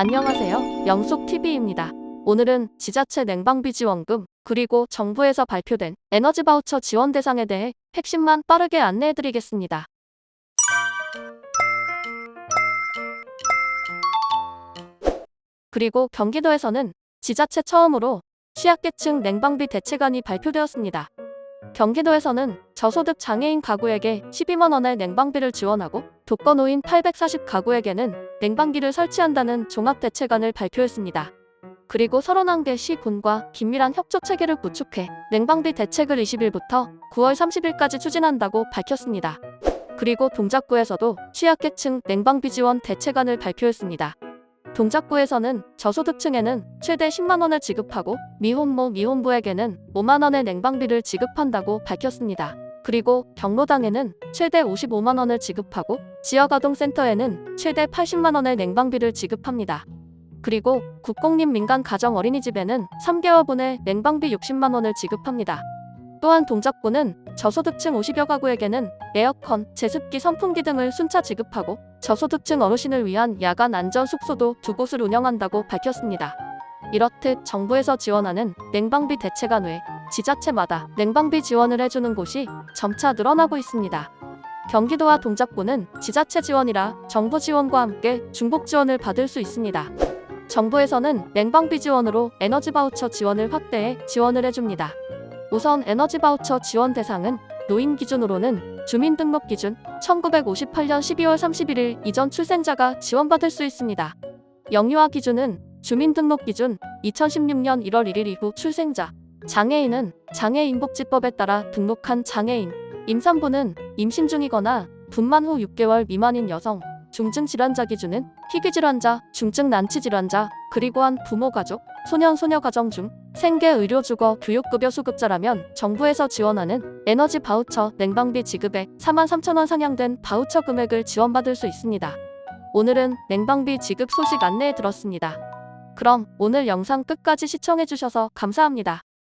안녕하세요. 영속TV입니다. 오늘은 지자체 냉방비 지원금, 그리고 정부에서 발표된 에너지 바우처 지원 대상에 대해 핵심만 빠르게 안내해드리겠습니다. 그리고 경기도에서는 지자체 처음으로 취약계층 냉방비 대책안이 발표되었습니다. 경기도에서는 저소득 장애인 가구에게 12만 원의 냉방비를 지원하고 독거노인 840 가구에게는 냉방기를 설치한다는 종합대책안을 발표했습니다. 그리고 31개 시 군과 긴밀한 협조 체계를 구축해 냉방비 대책을 20일부터 9월 30일까지 추진한다고 밝혔습니다. 그리고 동작구에서도 취약계층 냉방비 지원 대책안을 발표했습니다. 동작구에서는 저소득층에는 최대 10만 원을 지급하고 미혼모 미혼부에게는 5만 원의 냉방비를 지급한다고 밝혔습니다. 그리고 경로당에는 최대 55만 원을 지급하고 지역아동센터에는 최대 80만 원의 냉방비를 지급합니다. 그리고 국공립 민간 가정 어린이집에는 3개월분의 냉방비 60만 원을 지급합니다. 또한 동작구는 저소득층 50여 가구에게는 에어컨, 제습기, 선풍기 등을 순차 지급하고 저소득층 어르신을 위한 야간 안전 숙소도 두 곳을 운영한다고 밝혔습니다. 이렇듯 정부에서 지원하는 냉방비 대책안 외 지자체마다 냉방비 지원을 해주는 곳이 점차 늘어나고 있습니다. 경기도와 동작구는 지자체 지원이라 정부 지원과 함께 중복 지원을 받을 수 있습니다. 정부에서는 냉방비 지원으로 에너지 바우처 지원을 확대해 지원을 해줍니다. 우선 에너지 바우처 지원 대상은 노인 기준으로는 주민등록 기준 1958년 12월 31일 이전 출생자가 지원받을 수 있습니다. 영유아 기준은 주민등록 기준 2016년 1월 1일 이후 출생자, 장애인은 장애인복지법에 따라 등록한 장애인, 임산부는 임신 중이거나 분만 후 6개월 미만인 여성, 중증 질환자 기준은 희귀 질환자, 중증 난치 질환자, 그리고 한 부모 가족, 소년 소녀 가정 중 생계 의료 주거 교육급여 수급자라면 정부에서 지원하는 에너지 바우처 냉방비 지급에 4만 3천 원 상향된 바우처 금액을 지원받을 수 있습니다. 오늘은 냉방비 지급 소식 안내해 들었습니다. 그럼 오늘 영상 끝까지 시청해 주셔서 감사합니다.